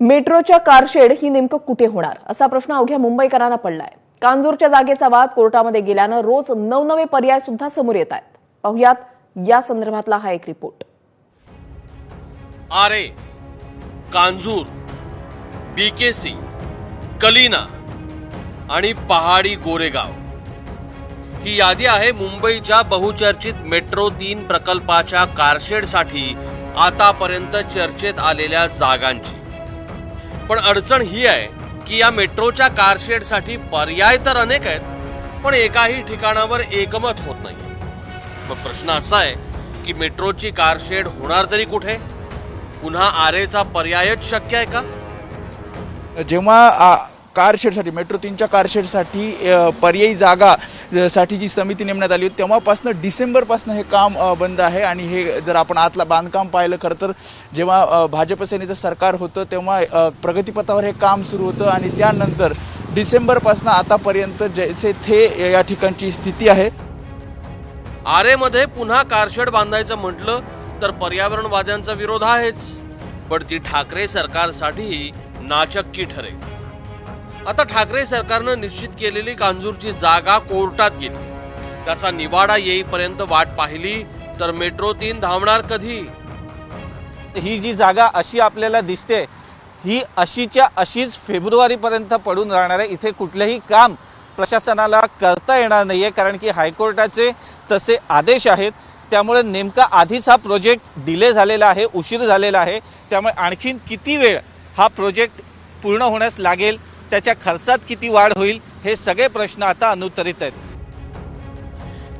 मेट्रोच्या कारशेड ही नेमकं कुठे होणार? असा प्रश्न अवघ्या मुंबईकरांना पडलाय. कांजूरच्या जागेचा वाद कोर्टामध्ये गेल्यानं रोज नवनवे पर्याय सुद्धा समोर येत आहेत. पाहुयात या संदर्भातला हा एक रिपोर्ट. आरे कांजूर बीकेसी कलीना आणि पहाडी गोरेगाव. ही यादी आहे मुंबईच्या बहुचर्चित मेट्रो तीन प्रकल्पाच्या कारशेडसाठी आतापर्यंत चर्चेत आलेल्या जागांची. पण अडचण ही आहे की या मेट्रोच्या कारशेडसाठी पर्याय तर अनेक आहेत पण एकाही ठिकाणावर एकमत होत नाही. मग प्रश्न असा आहे की मेट्रोची कारशेड होणार तरी कुठे? पुन्हा आरेचा पर्यायच शक्य आहे का? जेव्हा आ, कारशेडसाठी मेट्रो तीनच्या कारशेडसाठी पर्यायी जागा साठी जी समिती नेमण्यात आली होती तेव्हापासनं डिसेंबरपासून हे काम बंद आहे. आणि हे जर आपण आतला बांधकाम पाहिलं खरं तर जेव्हा भाजप सेनेचं सरकार होतं तेव्हा प्रगतीपथावर हे काम सुरू होतं. आणि त्यानंतर डिसेंबरपासून आतापर्यंत जैसे थे या ठिकाणची स्थिती आहे. आरेमध्ये पुन्हा कारशेड बांधायचं म्हटलं तर पर्यावरणवाद्यांचा विरोध आहेच. पण ती ठाकरे सरकारसाठी नाचक्की ठरेल. आता ठाकरे सरकारनं निश्चित केलेली कांजूरची जागा कोर्टात गेली. त्याचा निवाडा येईपर्यंत वाट पाहिली तर मेट्रो तीन धावणार कधी? ही जी जागा अशी आपल्याला दिसते ही अशीच्या अशीच फेब्रुवारीपर्यंत पडून राहणार आहे. इथे कुठलंही काम प्रशासनाला करता येणार नाही आहे कारण की हायकोर्टाचे तसे आदेश आहेत. त्यामुळे नेमका आधीच हा प्रोजेक्ट डिले झालेला आहे उशीर झालेला आहे. त्यामुळे आणखीन किती वेळ हा प्रोजेक्ट पूर्ण होण्यास लागेल त्याच्या खर्चात किती वाढ होईल हे सगळे प्रश्न आता अनुत्तरित आहेत.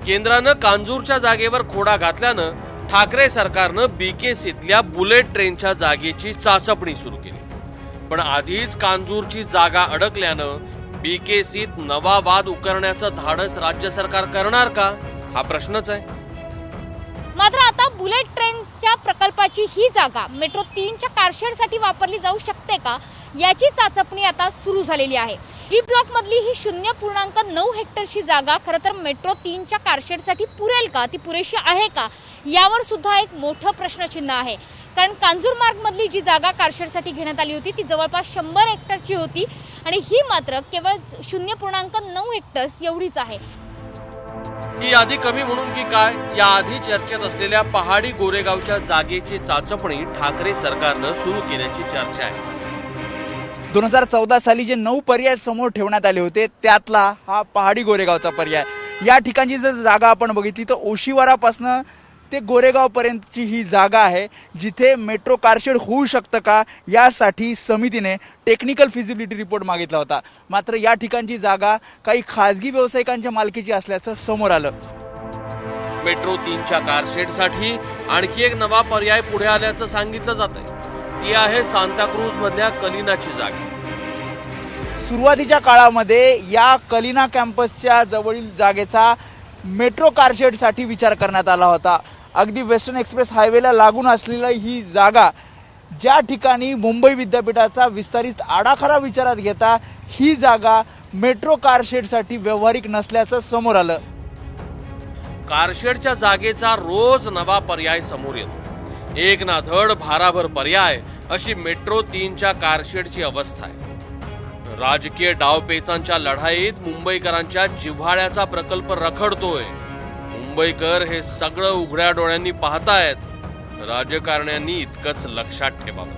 केंद्रानं कांजूरच्या जागेवर खोडा घातल्यानं ठाकरे सरकारनं बीकेसीतल्या बुलेट ट्रेनच्या जागेची चाचपणी सुरू केली. पण आधीच कांजूरची जागा अडकल्यानं बीकेसीत नवा वाद उकरण्याचं धाडस राज्य सरकार करणार का? हा प्रश्नच आहे. प्रकल्पाची ही जागा मेट्रो तीनच्या कारशेडसाठी वापरली जाऊ शकते का याची चाचपणी आता सुरू झालेली आहे. डी ब्लॉक मधली ही शून्य पूर्णांक नऊ हेक्टरची जागा खरं तर मेट्रो तीनच्या कारशेडसाठी पुरेल का? ती पुरेशी आहे का? यावर सुद्धा एक मोठं प्रश्नचिन्ह आहे. कारण कांजूर मधली जी जागा कारशेडसाठी घेण्यात आली होती ती जवळपास शंभर हेक्टरची होती आणि ही मात्र केवळ शून्य पूर्णांक नऊ हेक्टर्स एवढीच आहे. ही यादी कमी म्हणून की काय? या आधी चर्चेत असलेल्या पहाडी गोरेगावच्या जागेची चाचपणी ठाकरे सरकारनं सुरू केल्याची चर्चा आहे. दोन हजार चौदा साली जे नऊ पर्याय समोर ठेवण्यात आले होते त्यातला हा पहाडी गोरेगावचा पर्याय. या ठिकाणची जर जागा आपण बघितली तर ओशिवारापासनं ते गोरेगावपर्यंतची ही जागा आहे जिथे मेट्रो कारशेड होऊ शकतं का यासाठी समितीने टेक्निकल फिजिबिलिटी रिपोर्ट मागितला होता. मात्र या ठिकाणची जागा काही खाजगी व्यावसायिकांच्या मालकीची असल्याचं समोर आलं. मेट्रो तीनच्या कारशेडसाठी आणखी एक नवा पर्याय पुढे आल्याचं सांगितलं जात आहे ती आहे सांताक्रूज मधल्या कलिनाची जागा. सुरुवातीच्या काळामध्ये या कलिना कॅम्पसच्या जवळील जागेचा मेट्रो कारशेडसाठी विचार करण्यात आला होता. अगदी वेस्टर्न एक्सप्रेस हायवेला लागून असलेली ही जागा ज्या ठिकाणी मुंबई विद्यापीठाचा विस्तारित आडाखडा विचारात घेता ही जागा मेट्रो कारशेडसाठी व्यावहारिक नसल्याचं समोर आलं. कारशेडच्या जागेचा रोज नवा पर्याय समोर येतो. एक ना धड भाराभर पर्याय अशी मेट्रो तीनच्या कारशेडची अवस्था आहे. राजकीय डावपेचांच्या लढाईत मुंबईकरांच्या जिव्हाळ्याचा प्रकल्प रखडतोय. मुंबईकर हे सगळं उघड्या डोळ्यांनी पाहतायत. राजकारण्यांनी इतकंच लक्षात ठेवावं.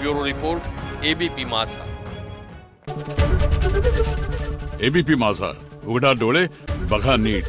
Bureau report ABP Majha. ABP Majha. उघडा डोळे बघा नीट.